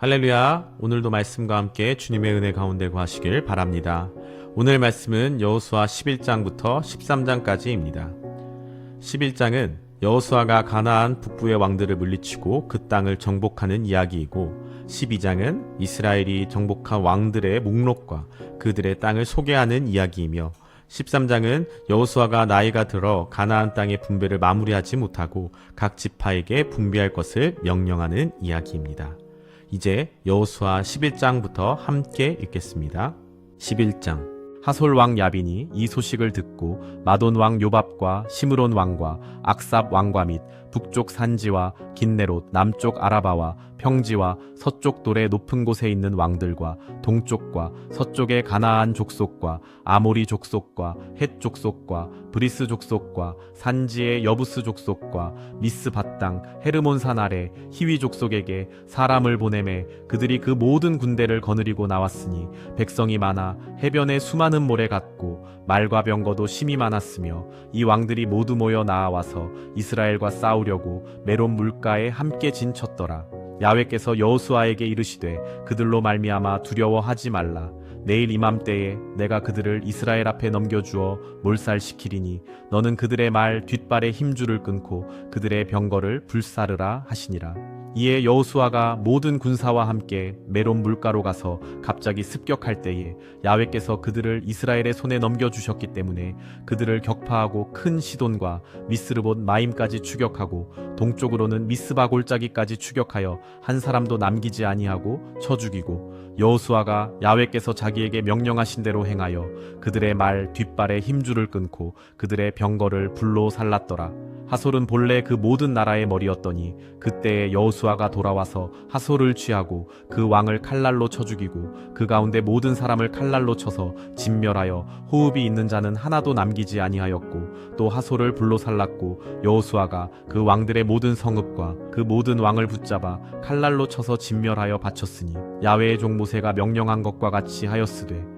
할렐루야. 오늘도 말씀과 함께 주님의 은혜 가운데 거하시길 바랍니다. 오늘 말씀은 여호수아 11장부터 13장까지입니다. 11장은 여호수아가 가나안 북부의 왕들을 물리치고 그 땅을 정복하는 이야기이고 12장은 이스라엘이 정복한 왕들의 목록과 그들의 땅을 소개하는 이야기이며 13장은 여호수아가 나이가 들어 가나안 땅의 분배를 마무리하지 못하고 각 지파에게 분배할 것을 명령하는 이야기입니다. 이제 여호수아 11장부터 함께 읽겠습니다. 11장 하솔 왕 야빈이 이 소식을 듣고 마돈 왕 요밥과 시므론 왕과 악삽 왕과 및 북쪽 산지와 긴네롯 남쪽 아라바와 평지와 서쪽 돌의 높은 곳에 있는 왕들과 동쪽과 서쪽의 가나안 족속과 아모리 족속과 헷 족속과 브리스 족속과 산지의 여부스 족속과 미스 바 땅 헤르몬 산 아래 히위 족속에게 사람을 보내매 그들이 그 모든 군대를 거느리고 나왔으니 백성이 많아 해변에 수많은 모래 같고 말과 병거도 심이 많았으며 이 왕들이 모두 모여 나와서 이스라엘과 싸우려고 메론 물가에 함께 진쳤더라. 야외께서 여호수아에게 이르시되 그들로 말미암아 두려워하지 말라. 내일 이맘때에 내가 그들을 이스라엘 앞에 넘겨주어 몰살시키리니 너는 그들의 말 뒷발에 힘줄을 끊고 그들의 병거를 불사르라 하시니라 이에 여호수아가 모든 군사와 함께 메론 물가로 가서 갑자기 습격할 때에 야외께서 그들을 이스라엘의 손에 넘겨주셨기 때문에 그들을 격파하고 큰 시돈과 미스르봇 마임까지 추격하고 동쪽으로는 미스바 골짜기까지 추격하여 한 사람도 남기지 아니하고 쳐 죽이고 여호수아가 야외께서 자기에게 명령하신 대로 행하여 그들의 말 뒷발에 힘줄을 끊고 그들의 병거를 불로 살랐더라. 하솔은 본래 그 모든 나라의 머리였더니 그때에 여호수아 가 돌아와서 하솔을 취하고 그 왕을 칼날로 쳐 죽이고 그 가운데 모든 사람을 칼날로 쳐서 진멸하여 호흡이 있는 자는 하나도 남기지 아니하였고 또 하솔을 불로 살랐고 여호수아가 그 왕들의 모든 성읍과 그 모든 왕을 붙잡아 칼날로 쳐서 진멸하여 바쳤으니 야외의 종 모세가 명령한 것과 같이 하였으되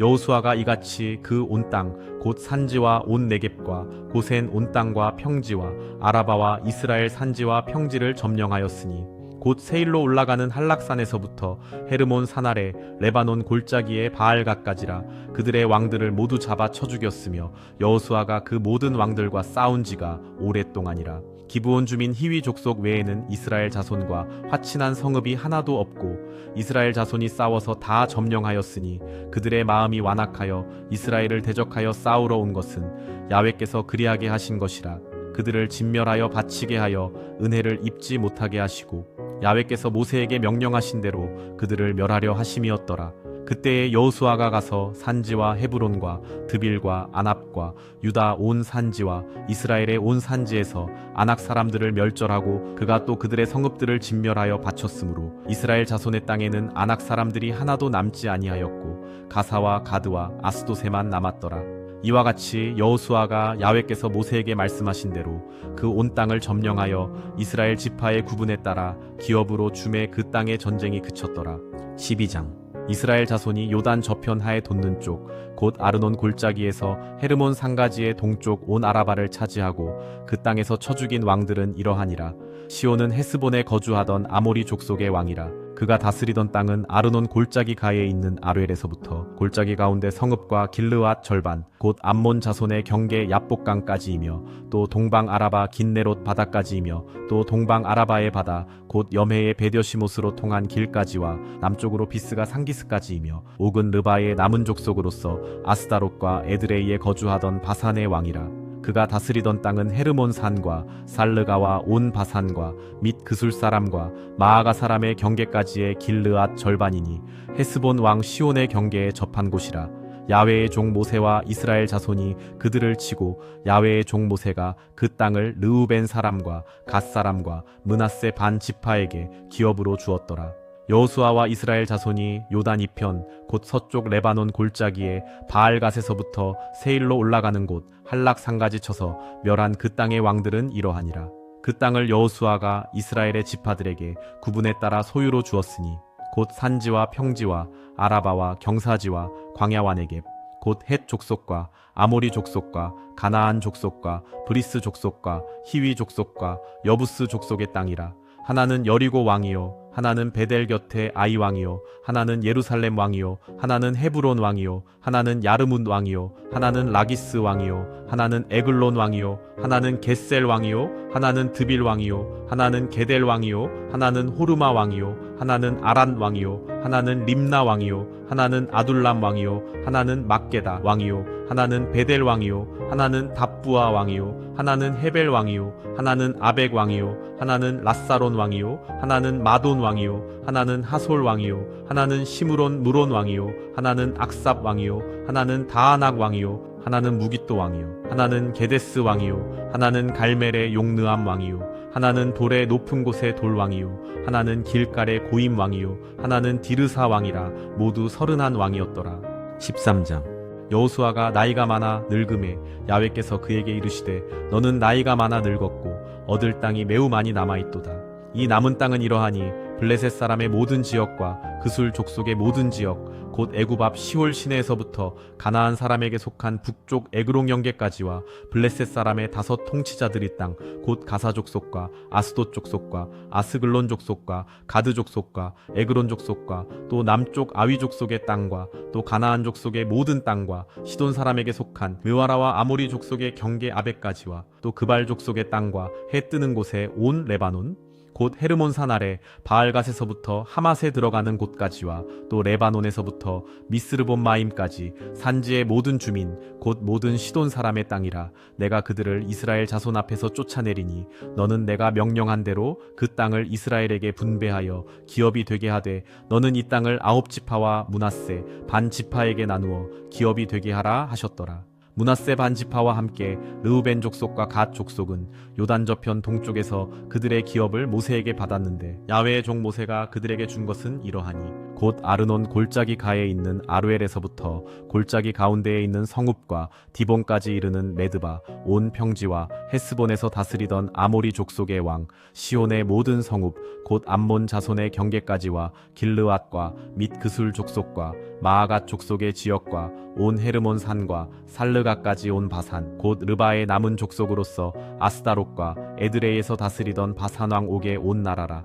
여호수아가 이같이 그 온 땅 곧 산지와 온 네겝과 고센 온 땅과 평지와 아라바와 이스라엘 산지와 평지를 점령하였으니 곧 세일로 올라가는 한락산에서부터 헤르몬 산 아래 레바논 골짜기의 바알가까지라 그들의 왕들을 모두 잡아 쳐 죽였으며 여호수아가 그 모든 왕들과 싸운 지가 오랫동안이라 기브온 주민 히위 족속 외에는 이스라엘 자손과 화친한 성읍이 하나도 없고 이스라엘 자손이 싸워서 다 점령하였으니 그들의 마음이 완악하여 이스라엘을 대적하여 싸우러 온 것은 야외께서 그리하게 하신 것이라 그들을 진멸하여 바치게 하여 은혜를 입지 못하게 하시고 야외께서 모세에게 명령하신 대로 그들을 멸하려 하심이었더라. 그때에 여호수아가 가서 산지와 헤브론과 드빌과 아납과 유다 온 산지와 이스라엘의 온 산지에서 아낙 사람들을 멸절하고 그가 또 그들의 성읍들을 진멸하여 바쳤으므로 이스라엘 자손의 땅에는 아낙 사람들이 하나도 남지 아니하였고 가사와 가드와 아스도세만 남았더라. 이와 같이 여호수아가 야외께서 모세에게 말씀하신 대로 그 온 땅을 점령하여 이스라엘 지파의 구분에 따라 기업으로 줌에 그 땅의 전쟁이 그쳤더라. 12장 이스라엘 자손이 요단 저편 하에 돋는 쪽 곧 아르논 골짜기에서 헤르몬 상가지의 동쪽 온 아라바를 차지하고 그 땅에서 쳐 죽인 왕들은 이러하니라 시온은 헤스본에 거주하던 아모리 족속의 왕이라 그가 다스리던 땅은 아르논 골짜기 가에 있는 아르엘에서부터 골짜기 가운데 성읍과 길르앗 절반 곧 암몬 자손의 경계 야복강까지이며 또 동방 아라바 긴네롯 바다까지이며 또 동방 아라바의 바다 곧 염해의 베뎌시못으로 통한 길까지와 남쪽으로 비스가 상기스까지이며 옥은 르바의 남은 족속으로서 아스다롯과 에드레이에 거주하던 바산의 왕이라 그가 다스리던 땅은 헤르몬 산과 살르가와 온 바산과 및 그술 사람과 마아가 사람의 경계까지의 길르앗 절반이니 헤스본 왕 시온의 경계에 접한 곳이라 야외의 종 모세와 이스라엘 자손이 그들을 치고 야외의 종 모세가 그 땅을 르우벤 사람과 갓 사람과 문하세 반 지파에게 기업으로 주었더라 여호수아와 이스라엘 자손이 요단 이편 곧 서쪽 레바논 골짜기에 바알갓에서부터 세일로 올라가는 곳 한락 상가지 쳐서 멸한 그 땅의 왕들은 이러하니라. 그 땅을 여호수아가 이스라엘의 지파들에게 구분에 따라 소유로 주었으니 곧 산지와 평지와 아라바와 경사지와 광야와 네겝 곧헷 족속과 아모리 족속과 가나안 족속과 브리스 족속과 히위 족속과 여부스 족속의 땅이라. 하나는 여리고 왕이요 하나는 베델 곁에 아이 왕이요. 하나는 예루살렘 왕이요. 하나는 헤브론 왕이요. 하나는 야르문 왕이요. 하나는 라기스 왕이요. 하나는 에글론 왕이요. 하나는 겟셀 왕이요. 하나는 드빌 왕이요. 하나는 게델 왕이요. 하나는 호르마 왕이요 하나는 아란 왕이요 하나는 림나 왕이요 하나는 아둘람 왕이요 하나는 막게다 왕이요 하나는 베델 왕이요 하나는 답부아 왕이요 하나는 헤벨 왕이요 하나는 아벡 왕이요 하나는 라사론 왕이요 하나는 마돈 왕이요 하나는 하솔 왕이요 하나는 시므론 무론 왕이요 하나는 악삽 왕이요 하나는 다아낙 왕이요 하나는 무기또 왕이요 하나는 게데스 왕이요 하나는 갈멜의 용느암 왕이요 하나는 돌의 높은 곳의 돌 왕이요 하나는 길갈의 고임 왕이요 하나는 디르사 왕이라 모두 서른한 왕이었더라. 13장. 여호수아가 나이가 많아 늙음에 야훼께서 그에게 이르시되 너는 나이가 많아 늙었고 얻을 땅이 매우 많이 남아 있도다. 이 남은 땅은 이러하니 블레셋 사람의 모든 지역과 그술 족속의 모든 지역 곧 애굽 앞 시올 시내에서부터 가나안 사람에게 속한 북쪽 에그롱 영계까지와 블레셋 사람의 다섯 통치자들이 땅 곧 가사 족속과 아스돗 족속과 아스글론 족속과 가드 족속과 에그론 족속과 또 남쪽 아위 족속의 땅과 또 가나안 족속의 모든 땅과 시돈 사람에게 속한 므와라와 아모리 족속의 경계 아베까지와 또 그발 족속의 땅과 해 뜨는 곳에 온 레바논 곧 헤르몬 산 아래 바알갓에서부터 하맛에 들어가는 곳까지와 또 레바논에서부터 미스르본 마임까지 산지의 모든 주민 곧 모든 시돈 사람의 땅이라 내가 그들을 이스라엘 자손 앞에서 쫓아내리니 너는 내가 명령한 대로 그 땅을 이스라엘에게 분배하여 기업이 되게 하되 너는 이 땅을 아홉 지파와 문하세 반 지파에게 나누어 기업이 되게 하라 하셨더라. 문하세 반지파와 함께 르우벤 족속과 갓 족속은 요단 저편 동쪽에서 그들의 기업을 모세에게 받았는데 야훼의 종 모세가 그들에게 준 것은 이러하니 곧 아르논 골짜기 가에 있는 아루엘에서부터 골짜기 가운데에 있는 성읍과 디본까지 이르는 메드바 온 평지와 헤스본에서 다스리던 아모리 족속의 왕 시온의 모든 성읍 곧 암몬 자손의 경계까지와 길르앗과 및 그술 족속과 마아갓 족속의 지역과 온 헤르몬 산과 살르가까지 온 바산 곧 르바의 남은 족속으로서 아스다롯과 에드레에서 다스리던 바산 왕 옥의 온 나라라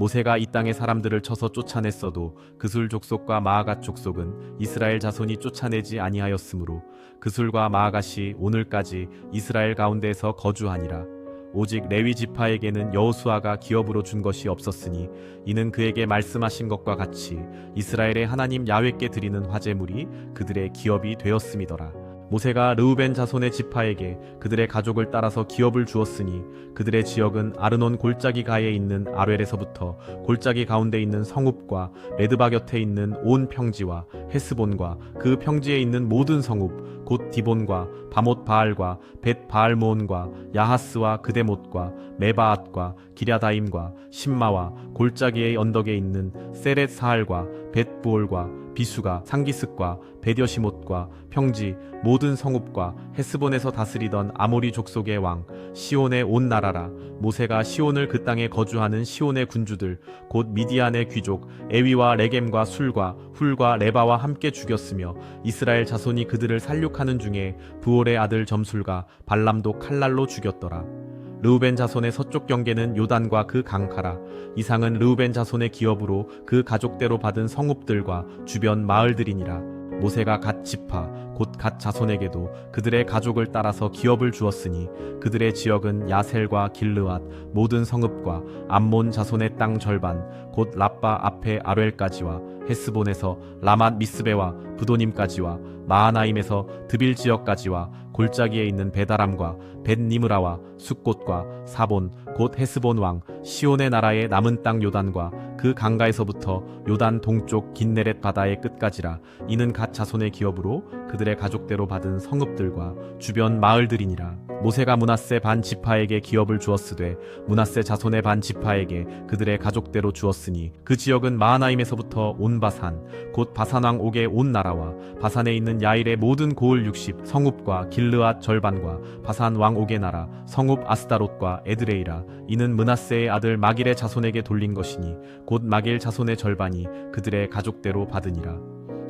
모세가 이 땅의 사람들을 쳐서 쫓아냈어도 그술 족속과 마아갓 족속은 이스라엘 자손이 쫓아내지 아니하였으므로 그술과 마아갓이 오늘까지 이스라엘 가운데에서 거주하니라 오직 레위 지파에게는 여호수아가 기업으로 준 것이 없었으니 이는 그에게 말씀하신 것과 같이 이스라엘의 하나님 야훼께 드리는 화제물이 그들의 기업이 되었음이더라. 모세가 르우벤 자손의 지파에게 그들의 가족을 따라서 기업을 주었으니 그들의 지역은 아르논 골짜기 가에 있는 아렐에서부터 골짜기 가운데 있는 성읍과 메드바 곁에 있는 온 평지와 헤스본과 그 평지에 있는 모든 성읍 곧 디본과 바못 바알과 벳 바알모온과 야하스와 그데못과 메바앗과 기랴다임과 신마와 골짜기의 언덕에 있는 세렛 사할과 벳부올과 비수가 상기스과 베디어시못과 평지 모든 성읍과 헤스본에서 다스리던 아모리 족속의 왕 시온의 온 나라라. 모세가 시온을 그 땅에 거주하는 시온의 군주들 곧 미디안의 귀족 에위와 레겜과 술과 훌과 레바와 함께 죽였으며 이스라엘 자손이 그들을 살육하는 중에 부올의 아들 점술과 발람도 칼날로 죽였더라 르우벤 자손의 서쪽 경계는 요단과 그 강가라. 이상은 르우벤 자손의 기업으로 그 가족대로 받은 성읍들과 주변 마을들이니라. 모세가 갓 지파 곧 갓 자손에게도 그들의 가족을 따라서 기업을 주었으니 그들의 지역은 야셀과 길르앗 모든 성읍과 암몬 자손의 땅 절반 곧 라빠 앞에 아렐까지와 헤스본에서 라맛 미스베와 부도님까지와 마하나임에서 드빌 지역까지와 골짜기에 있는 베다람과 벳니므라와 숫곳과 사본 곧 헤스본 왕 시온의 나라의 남은 땅 요단과 그 강가에서부터 요단 동쪽 긴네렛 바다의 끝까지라 이는 갓 자손의 기업으로 그들의 가족대로 받은 성읍들과 주변 마을들이니라. 모세가 문하세 반 지파에게 기업을 주었으되 문하세 자손의 반 지파에게 그들의 가족대로 주었으니 그 지역은 마하나임에서부터 온 바산 곧 바산 왕 옥의 온 나라 와 바산에 있는 야일의 모든 고을 60 성읍과 길르앗 절반과 바산 왕 옥의 나라 성읍 아스다롯과 에드레이라 이는 문하세의 아들 마길의 자손에게 돌린 것이니 곧 마길 자손의 절반이 그들의 가족대로 받으니라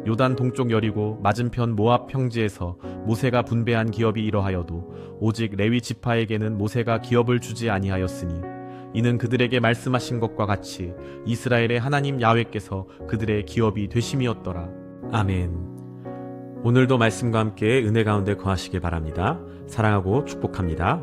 요단 동쪽 여리고 맞은편 모압 평지에서 모세가 분배한 기업이 이러하여도 오직 레위 지파에게는 모세가 기업을 주지 아니하였으니 이는 그들에게 말씀하신 것과 같이 이스라엘의 하나님 야훼께서 그들의 기업이 되심이었더라. 아멘. 오늘도 말씀과 함께 은혜 가운데 거하시길 바랍니다. 사랑하고 축복합니다.